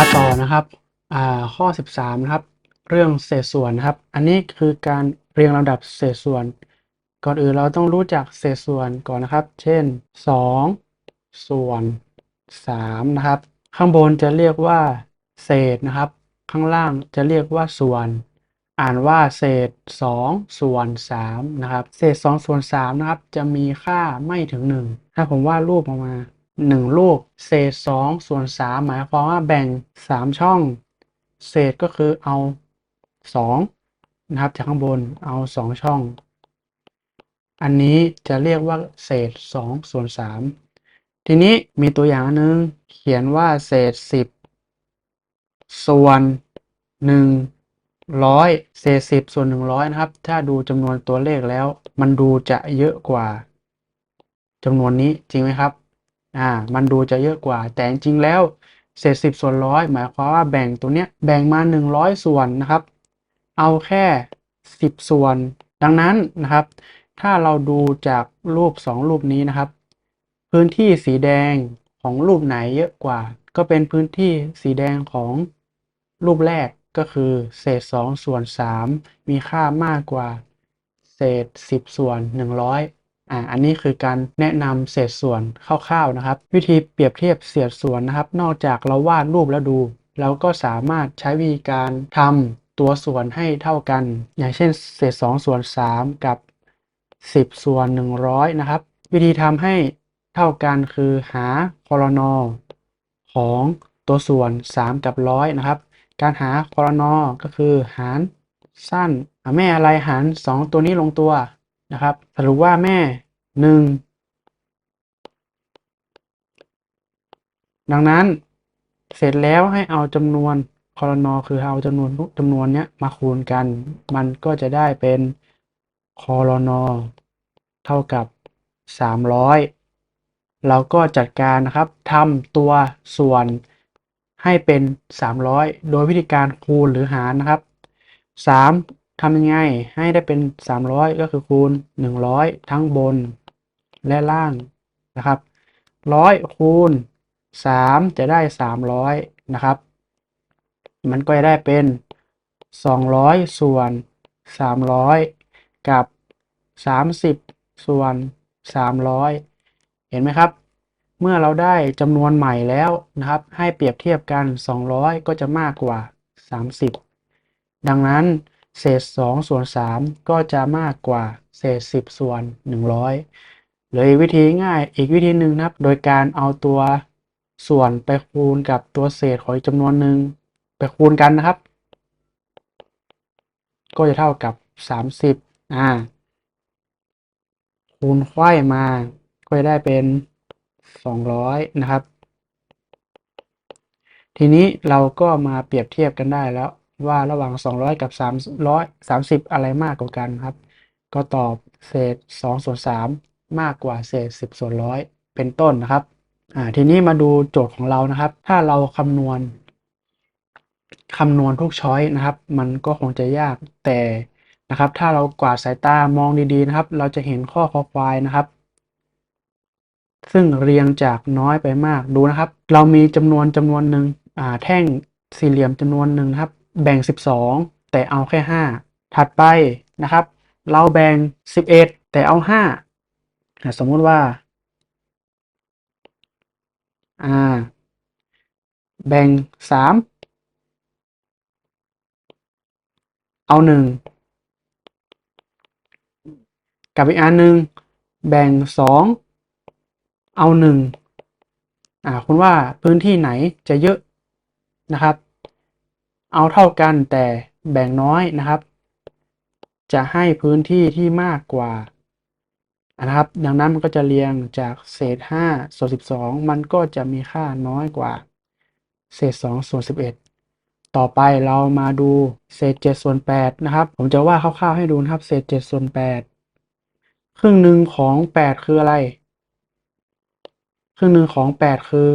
มาต่อนะครับข้อ 13 นะครับ เรื่องเศษส่วนนะครับ อันนี้คือการเรียงลำดับเศษส่วน ก่อนอื่นเราต้องรู้จักเศษส่วนก่อนนะครับ เช่น 2 ส่วน 3 นะครับ ข้างบนจะเรียกว่า เศษนะครับ ข้างล่างจะเรียกว่าส่วน อ่านว่าเศษ 2 ส่วน 3 นะครับ เศษ 2 ส่วน 3 นะครับ จะมีค่าไม่ถึง 1 ถ้าผมวาดรูปออกมา 1 ลูก เศษ 2 ส่วน 3 หมายความว่าแบ่ง 3 ช่อง เศษก็คือเอา 2 นะครับ จากข้างบนเอา 2 ช่อง อันนี้จะเรียกว่าเศษ 2 ส่วน 3 ทีนี้มีตัวอย่างอันนึง เขียนว่าเศษ 10 ส่วน 100 เศษ 10 ส่วน 100 นะครับ ถ้าดูจำนวนตัวเลขแล้ว มันดูจะเยอะกว่าจำนวนนี้จริงไหมครับ อ่ามันดูจะเยอะกว่า แต่จริงๆแล้วเศษ10ส่วนร้อยหมายความว่าแบ่งตัวเนี้ยแบ่งมา 100 ส่วนนะครับ เอาแค่ 10 ส่วน ดังนั้นนะครับ ถ้าเราดูจากรูป 2 รูปนี้นะครับ พื้นที่สีแดงของรูปไหนเยอะกว่า ก็เป็นพื้นที่สีแดงของรูปแรกก็คือเศษ 2 ส่วน 3 มีค่ามากกว่า เศษ 10 ส่วน 100 อ่าอันนี้คือการแนะนำเศษส่วนคร่าวๆนะครับ วิธีเปรียบเทียบเศษส่วนนะครับ นอกจากเราวาดรูปแล้วดู เราก็สามารถใช้วิธีการทำตัวส่วนให้เท่ากัน อย่างเช่น เศษ2ส่วน3 กับ 10 ส่วน 100 นะครับ วิธีทำให้เท่ากันคือหาคอรนอของตัวส่วน 3 กับ 100 นะครับ การหาคอรนอก็คือหารสั้น แม่อะไรหาร 2 ตัวนี้ลงตัว นะครับ สรุปว่าแม่1ดังนั้นเสร็จแล้วให้เอาจำนวนคอรนอคือเอาจำนวนจำนวนเนี้ยมาคูณกัน มันก็จะได้เป็นคอรนอเท่ากับ 300 เราก็จัดการนะครับทำตัวส่วนให้เป็น 300 โดยวิธีการคูณหรือหารนะครับ 3 ทำยังไงให้ได้เป็น 300 ก็คือคูณ 100 ทั้งบนและล่างนะครับ100 คูณ 3 จะได้ 300 นะครับ มันก็จะได้เป็น 200 ส่วน 300 กับ 30 ส่วน 300 เห็นไหมครับ เมื่อเราได้จำนวนใหม่แล้วนะครับ ให้เปรียบเทียบกัน 200 ก็จะมากกว่า 30 ดังนั้น เศษ 2 ส่วน 3 ก็จะมากกว่าเศษ 10 ส่วน 100เลยวิธีง่ายอีกวิธีหนึ่งนะครับ โดยการเอาตัวส่วนไปคูณกับตัวเศษของอีกจำนวนหนึ่งไปคูณกันนะครับ ก็จะเท่ากับ 30อ่าคูณไขว้มา ก็จะได้เป็น 200 นะครับ ทีนี้เราก็มาเปรียบเทียบกันได้แล้ว ว่าระหว่าง 200 กับ330 อะไรมากกว่ากันครับ ก็ตอบเศษ2ส่วน3มากกว่าเศษ 10 ส่วนร้อยเป็นต้นนะครับอ่าทีนี้มาดูโจทย์ของเรานะครับ ถ้าเราคำนวณคำนวณทุกช้อยนะครับ มันก็คงจะยากแต่นะครับ ถ้าเรากวาดสายตามองดีๆนะครับ เราจะเห็นข้อคอควายนะครับ ซึ่งเรียงจากน้อยไปมากดูนะครับ เรามีจำนวนจำนวนหนึ่งอ่าแท่งสี่เหลี่ยมจำนวนหนึ่งครับ แบ่ง 12 แต่เอาแค่ 5 ถัดไปนะครับ เราแบ่ง 11 แต่เอา5อะสมมุติว่าอ่า แบ่ง 3 เอา 1 กับอีกอันหนึ่งแบ่ง 2 เอา 1อ่าคุณว่าพื้นที่ไหนจะเยอะนะครับ เอาเท่ากันแต่แบ่งน้อยนะครับ จะให้พื้นที่ที่มากกว่านะครับ ดังนั้นมันก็จะเรียงจากเศษ5ส่วน12 มันก็จะมีค่าน้อยกว่า เศษ2ส่วน11 ต่อไปเรามาดูเศษ7ส่วน8นะครับ ผมจะว่าคร่าวๆให้ดูนะครับ เศษ7ส่วน8 ครึ่งหนึ่งของ 8 คืออะไร ครึ่งหนึ่งของ 8 คือ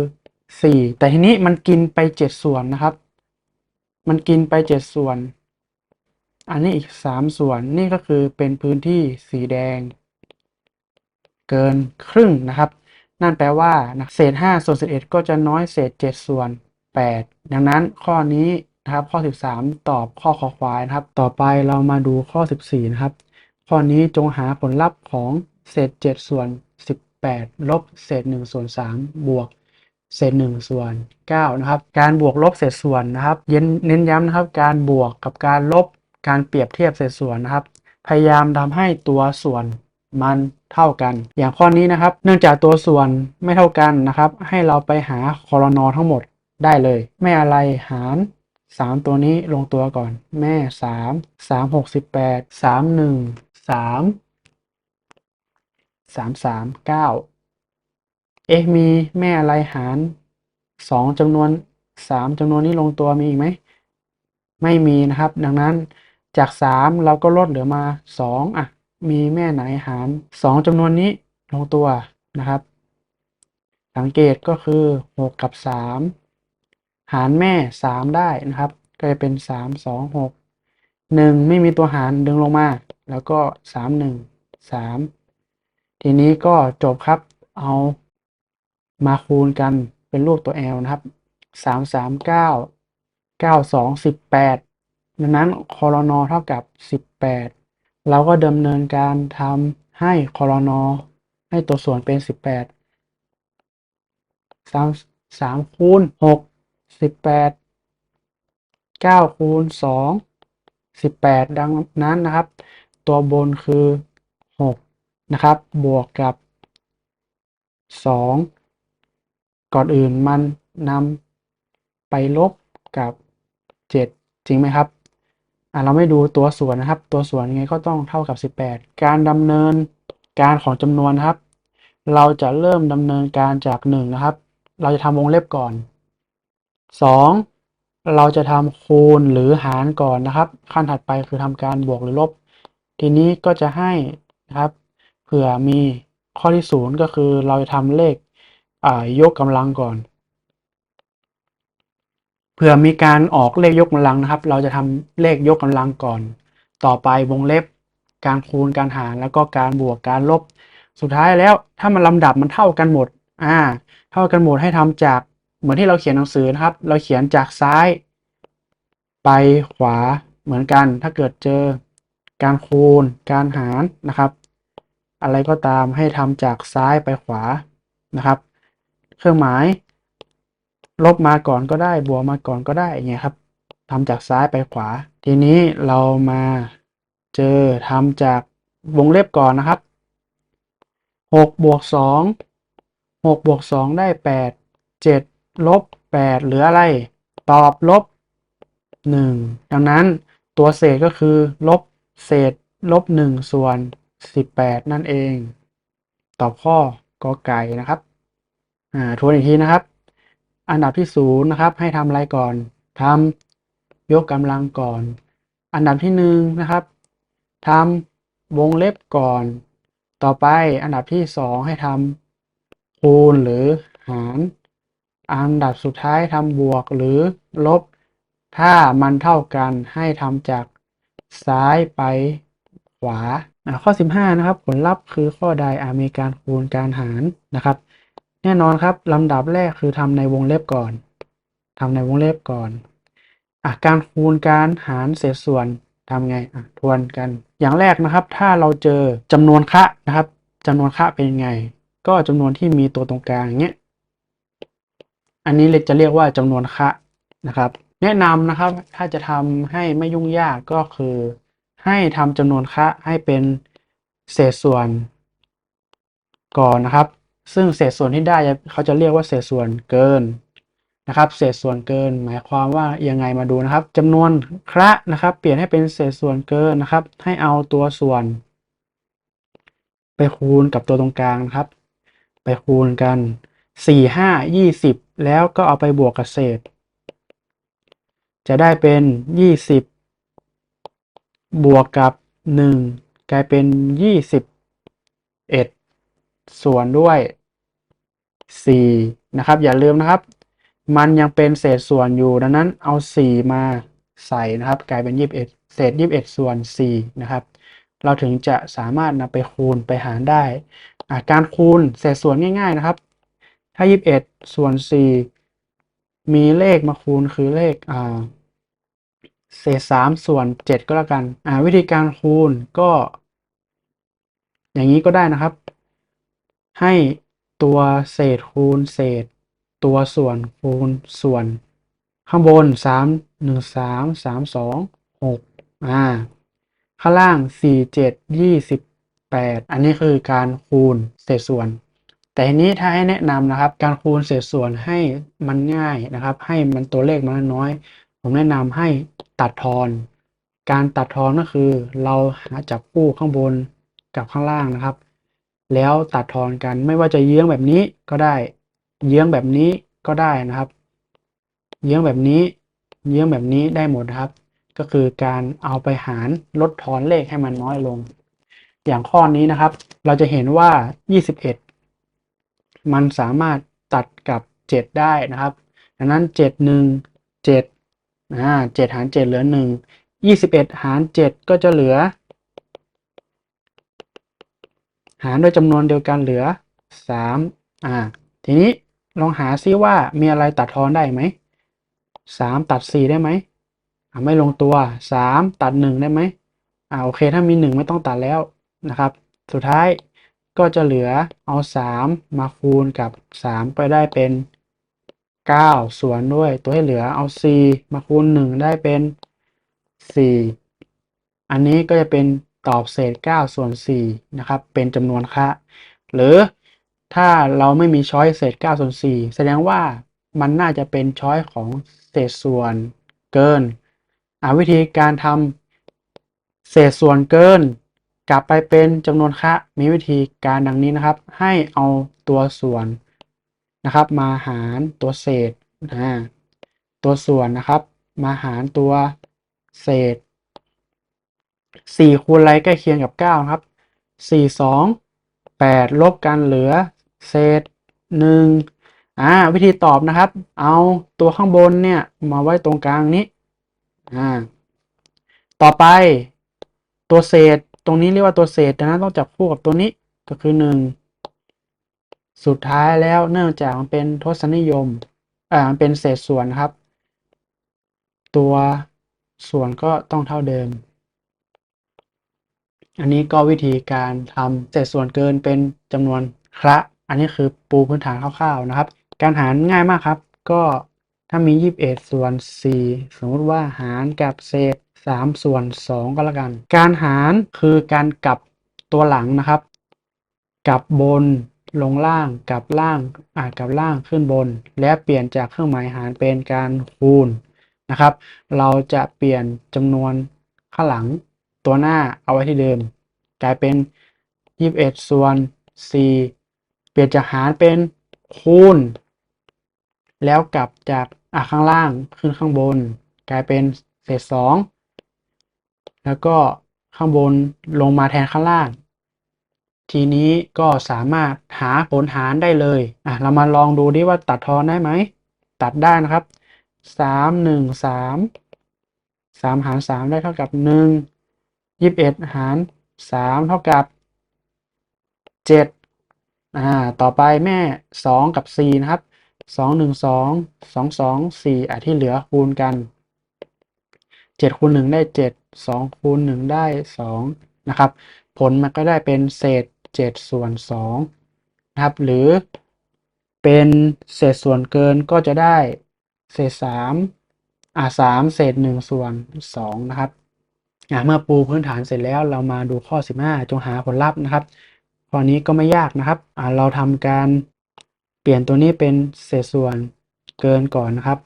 4 แต่ทีนี้มันกินไป 7 ส่วนนะครับ มันกินไป7ส่วน อันนี้อีก3ส่วนนี่ก็คือเป็นพื้นที่สีแดง เกินครึ่งนะครับ นั่นแปลว่าเศษ5ส่วน11ก็จะน้อยเศษ7ส่วน18ดังนั้นข้อนี้นะครับข้อ 13 ตอบข้อคอควายนะครับ ต่อไปเรามาดูข้อ 14 นะครับ ข้อนี้จงหาผลลัพธ์ของเศษ 7 ส่วน 18 ลบเศษ1ส่วน3บวก เศษ1ส่วน9นะครับ การบวกลบเศษส่วนนะครับเนเน้นย้ำนะครับ การบวกกับการลบการเปรียบเทียบเศษส่วนนะครับ พยายามทำให้ตัวส่วนมันเท่ากัน อย่างข้อนี้นะครับ เนื่องจากตัวส่วนไม่เท่ากันนะครับ ให้เราไปหาคอรนอทั้งหมดได้เลยแม่อะไรหาร3 ตัวนี้ลงตัวก่อน แม่ 3 3 68 3 1 3 3 3 9 เอ๊ะมีแม่อะไรหาร2จำนวน3จำนวนนี้ลงตัวมีอีกไหม ไม่มีนะครับ ดังนั้นจาก3เราก็ลดเหลือมา2อะ มีแม่ไหนหาร2จำนวนนี้ลงตัวนะครับ สังเกตก็คือ6กับ3หารแม่3ได้นะครับ ก็จะเป็น3 2 6 1ไม่มีตัวหารดึงลงมา แล้วก็3 1 3ทีนี้ก็จบครับเอา มาคูณกันเป็นรูปตัว L นะครับ 3 3 9 9 2 18 ดังนั้นคอรนอเท่ากับ 18 เราก็ดำเนินการทำให้คอรนอให้ตัวส่วนเป็น 18 3 3คูณ6 18 9คูณ2 18 ดังนั้นนะครับ ตัวบนคือ 6 นะครับ บวกกับ 2 ก่อนอื่นมันนำไปลบกับ 7 จริงไหมครับอะเราไม่ดูตัวส่วนนะครับ ตัวส่วนยังไงก็ต้องเท่ากับ 18 การดำเนินการของจำนวนครับ เราจะเริ่มดำเนินการจาก 1 นะครับ เราจะทำวงเล็บก่อน 2 เราจะทำคูณหรือหารก่อนนะครับ ขั้นถัดไปคือทำการบวกหรือลบ ทีนี้ก็จะให้นะครับ เผื่อมีข้อที่ 0 ก็คือเราจะทำเลข อ่ายกกำลังก่อนเผื่อมีการออกเลขยกกำลังนะครับ เราจะทำเลขยกกำลังก่อน ต่อไปวงเล็บ การคูณการหารแล้วก็การบวกการลบ สุดท้ายแล้วถ้ามันลำดับมันเท่ากันหมด อ่า เท่ากันหมดให้ทำจากเหมือนที่เราเขียนหนังสือนะครับ เราเขียนจากซ้าย ไปขวาเหมือนกัน ถ้าเกิดเจอการคูณ การหารนะครับ อะไรก็ตามให้ทำจากซ้ายไปขวานะครับ เครื่องหมาย ลบมาก่อนก็ได้บวกมาก่อนก็ได้เงี้ยครับทำจากซ้ายไปขวา ทีนี้เรามาเจอทำจากวงเล็บก่อนนะครับ6บวก2 6บวก2ได้ 8 7ลบ8เหลืออะไร ตอบลบ 1 ดังนั้นตัวเศษก็คือลบเศษลบ 1 ส่วน 18 นั่นเอง ตอบข้อกอไก่นะครับ อ่าทวนอีกทีนะครับ อันดับที่ศูนย์นะครับ ให้ทำอะไรก่อนทำยกกำลังก่อน อันดับที่หนึ่งนะครับทำวงเล็บก่อน ต่อไปอันดับที่สองให้ทำคูณหรือหาร อันดับสุดท้ายทำบวกหรือลบ ถ้ามันเท่ากันให้ทำจากซ้ายไปขวาอ่าข้อ 15 นะครับ ผลลัพธ์คือข้อใดอาจมีการคูณการหารนะครับ แน่นอนครับลำดับแรกคือทำในวงเล็บก่อนทำในวงเล็บก่อนอะการคูณการหารเศษส่วนทำไงอะทวนกัน อย่างแรกนะครับ ถ้าเราเจอจำนวนคะนะครับจำนวนค่ะเป็นไง ก็จำนวนที่มีตัวตรงกลางอย่างเงี้ย อันนี้เราจะเรียกว่าจำนวนค่ะนะครับ แนะนำนะครับ ถ้าจะทำให้ไม่ยุ่งยากก็คือ ให้ทำจำนวนค่ะให้เป็นเศษส่วนก่อนนะครับ ซึ่งเศษส่วนที่ได้เขาจะเรียกว่าเศษส่วนเกินนะครับ เศษส่วนเกิน หมายความว่ายังไงมาดูนะครับจำนวนคระนะครับ เปลี่ยนให้เป็นเศษส่วนเกินนะครับ ให้เอาตัวส่วน ไปคูณกับตัวตรงกลางนะครับ ไปคูณกันสี่ห้ายี่สิบแล้วก็เอาไปบวกกับเศษ จะได้เป็นยี่สิบบวกกับหนึ่งกลายเป็นยี่สิบเอ็ด ส่วนด้วย 4 นะครับ อย่าลืมนะครับ มันยังเป็นเศษส่วนอยู่ดังนั้นเอา 4 มาใส่นะครับ กลายเป็น 21 เศษ 21 ส่วน 4 นะครับ เราถึงจะสามารถนำไปคูณไปหารได้ การคูณเศษส่วนง่าย ๆนะครับ ถ้า 21 ส่วนมีเลขมาคูณคือเลขเศษสามส่วนเจ็ดก็แล้วกัน วิธีการคูณก็ อย่างนี้ก็ได้นะครับ ให้ตัวเศษคูณเศษ ตัวส่วนคูณส่วน ข้างบนสามหนึ่งสามสามสองหกอ่าข้างล่างสี่เจ็ดยี่สิบแปดอันนี้คือการคูณเศษส่วน แต่ทีนี้ถ้าให้แนะนำนะครับ การคูณเศษส่วนให้มันง่ายนะครับ ให้มันตัวเลขมันน้อย ผมแนะนำให้ตัดทอน การตัดทอนก็คือ เราหาจับคู่ข้างบนกับข้างล่างนะครับ แล้วตัดทอนกันไม่ว่าจะเยื้องแบบนี้ก็ได้ เยื้องแบบนี้ก็ได้นะครับ เยื้องแบบนี้ เยื้องแบบนี้ได้หมดครับ ก็คือการเอาไปหารลดทอนเลขให้มันน้อยลง อย่างข้อนี้นะครับ เราจะเห็นว่า 21 มันสามารถตัดกับ 7 ได้นะครับดังนั้น 7 1 7อ่า7หาร 7 เหลือ 1 21 หาร 7 ก็จะเหลือ หารด้วยจำนวนเดียวกันเหลือ 3 อ่า ทีนี้ลองหาซิว่ามีอะไรตัดทอนได้ไหม 3 ตัด 4 ได้ไหมอ่าไม่ลงตัว 3 ตัด 1 ได้ไหมอ่าโอเค ถ้ามี 1 ไม่ต้องตัดแล้วนะครับ สุดท้ายก็จะเหลือเอา 3 มาคูณกับ 3 ไปได้เป็น 9 ส่วนด้วย ตัวให้เหลือเอา 4 มาคูณ 1 ได้เป็น 4 อันนี้ก็จะเป็น ตอบเศษ 9 ส่วน4นะครับเป็นจำนวนคะหรือถ้าเราไม่มีช้อยเศษ 9 ส่วน 4 แสดงว่ามันน่าจะเป็นช้อยของเศษส่วนเกินอ่าวิธีการทำเศษส่วนเกิน กลับไปเป็นจำนวนคะมีวิธีการดังนี้นะครับ ให้เอาตัวส่วนนะครับ มาหารตัวเศษอ่าตัวส่วนนะครับ มาหารตัวเศษ 4คูณอะไรใกล้เคียงกับ9นะครับ4 2 8ลบกันเหลือเศษ1อ่าวิธีตอบนะครับ เอาตัวข้างบนเนี่ยมาไว้ตรงกลางนี้อ่าต่อไปตัวเศษตรงนี้เรียกว่าตัวเศษดังนั้นต้องจับคู่กับตัวนี้ก็คือ1สุดท้ายแล้วเนื่องจากมันเป็นทศนิยมอ่ามันเป็นเศษส่วนครับ ตัวส่วนก็ต้องเท่าเดิม อันนี้ก็วิธีการทำเศษส่วนเกินเป็นจำนวนคระ อันนี้คือปูพื้นฐานคร่าวๆนะครับ การหารง่ายมากครับ ก็ถ้ามี 21 ส่วน 4 สมมติว่าหารกับเศษ 3 ส่วน 2 ก็แล้วกัน การหารคือการกลับตัวหลังนะครับ กลับบนลงล่างกลับล่างอ่ากลับล่างขึ้นบน และเปลี่ยนจากเครื่องหมายหารเป็นการคูณนะครับ เราจะเปลี่ยนจำนวนข้างหลัง ตัวหน้าเอาไว้ที่เดิม กลายเป็น 21 ส่วน 4 เปลี่ยนจากหารเป็นคูณ แล้วกลับจากอะข้างล่างขึ้นข้างบน กลายเป็นเศษ 2 แล้วก็ข้างบนลงมาแทนข้างล่าง ทีนี้ก็สามารถหาผลหารได้เลยอะเรามาลองดูดิว่าตัดทอนได้ไหม ตัดได้นะครับ 3 1 3 3 หาร 3 ได้เท่ากับ 1 21หาร3เท่ากับ7อ่าต่อไปแม่2กับ4นะครับ2 1 2 2 2 4อะที่เหลือคูณกัน7คูณ1ได้7 2คูณ1ได้2นะครับ ผลมันก็ได้เป็นเศษ7ส่วน2นะครับ หรือเป็นเศษส่วนเกินก็จะได้เศษ3อ่า3เศษ1ส่วน2นะครับ เมื่อปูพื้นฐานเสร็จแล้วเรามาดูข้อ 15 จงหาผลลัพธ์นะครับข้อนี้ก็ไม่ยากนะครับเราทำการเปลี่ยนตัวนี้เป็นเศษส่วนเกินก่อนนะครับ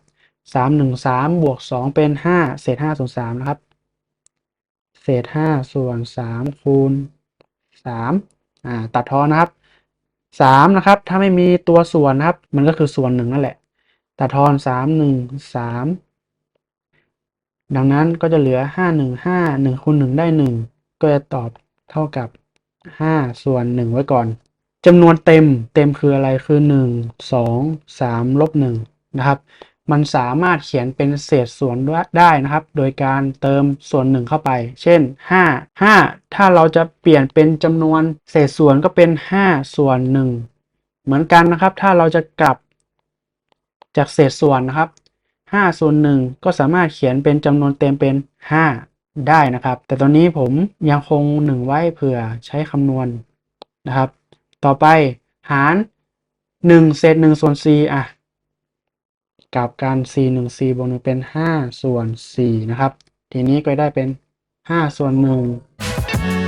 3 1 3บวก2เป็น 5 เศษ5ส่วน3นะครับ เศษ5ส่วน3คูณ3อ่าตัดทอนนะครับ3นะครับ ถ้าไม่มีตัวส่วนนะครับ มันก็คือส่วนหนึ่งนั่นแหละ ตัดทอน3 1 3 ดังนั้นก็จะเหลือ 5 1 5 1คูณ1ได้ 1 ก็จะตอบเท่ากับ 5 ส่วน 1 ไว้ก่อนจำนวนเต็มเต็มคืออะไรคือ 1 2 3ลบ1นะครับ มันสามารถเขียนเป็นเศษส่วนได้นะครับ โดยการเติมส่วน 1 เข้าไป เช่น 5 5 ถ้าเราจะเปลี่ยนเป็นจำนวนเศษส่วนก็เป็น 5 ส่วน 1 เหมือนกันนะครับ ถ้าเราจะกลับจากเศษส่วนนะครับ 5ส่วน1ก็สามารถเขียนเป็นจำนวนเต็มเป็น 5 ได้นะครับ แต่ตอนนี้ผมยังคง 1 ไว้เผื่อใช้คำนวณนะครับ ต่อไปหาร 1 เศษ1ส่วน4อะกับการ4 1 4บวก1เป็น 5 ส่วน4นะครับ ทีนี้ก็ได้เป็น 5 ส่วน1